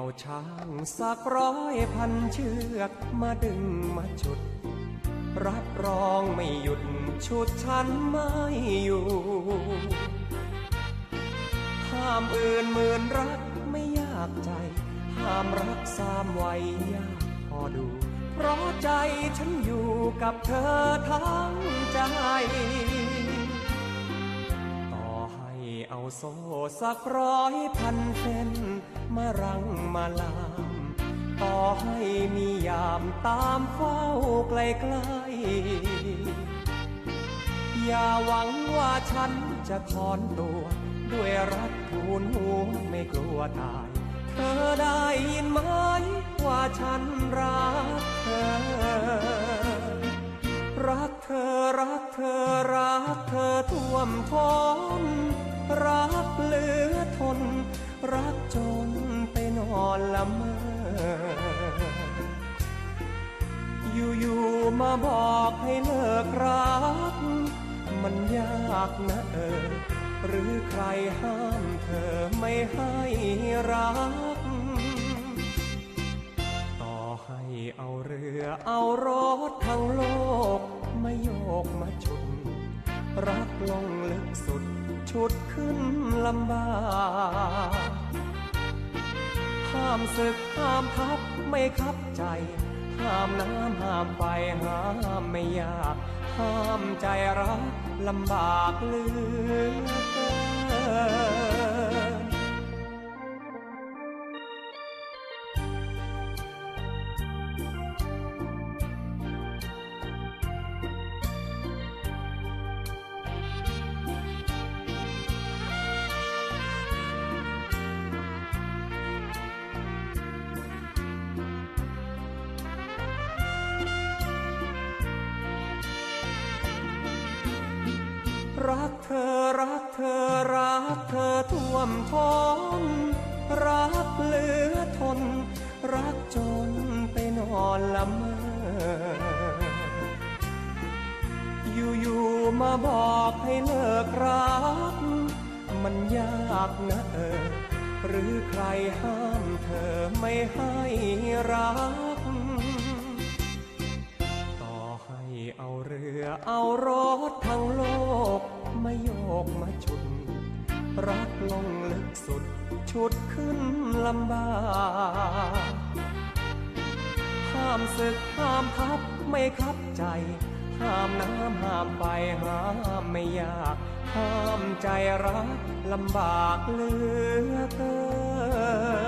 เอาช้างสักร้อยพันเชือกมาดึงมาฉุด รับรองไม่หยุดชุดฉันไม่อยู่ห้ามอื่นหมื่นรักไม่ยากใจ ห้ามรักสามไวัยยากพอดู เพราะใจฉันอยู่กับเธอทั้งใจ โซสักร้อยพันเส้นมารังมาลาม ต่อให้มียามตามเฝ้าใกล้ๆอย่าหวังว่าฉันจะถอนตัว ด้วยรักทูนหัวไม่กลัวตาย เธอได้ยินไหมว่าฉันรักเธอ รักเธอรักเธอรักเธอท่วมท้น รักเหลือทน รักจนไปนอนละเมอ อยู่ๆมาบอกให้เลิกรัก มันยากนะเออ หรือใครห้ามเธอไม่ให้รัก ต่อให้เอาเรือเอาร ชุดขึ้นลำบากห้ามศึกห้ามทับไม่คับใจ ห้ามน้ำห้ามไฟห้ามไม่ยาก ห้ามใจรักลำบากเลือ รักเธอรักเธอรักเธอท่วมท้นรักเหลือทน รักจนไปนอนละเมออยู่ๆมาบอกให้เลิกรัก มันยากนะเออ หรือใครห้ามเธอไม่ให้รัก ต่อให้เอาเรือเอารถทั้งโลก มาโยกมาชุด รักลงลึกสุด ชุดขึ้นลำบากห้ามศึกห้ามทับไม่คับใจ ห้ามน้ำห้ามไฟห้ามไม่ยาก ห้ามใจรักลำบากเหลือเกิน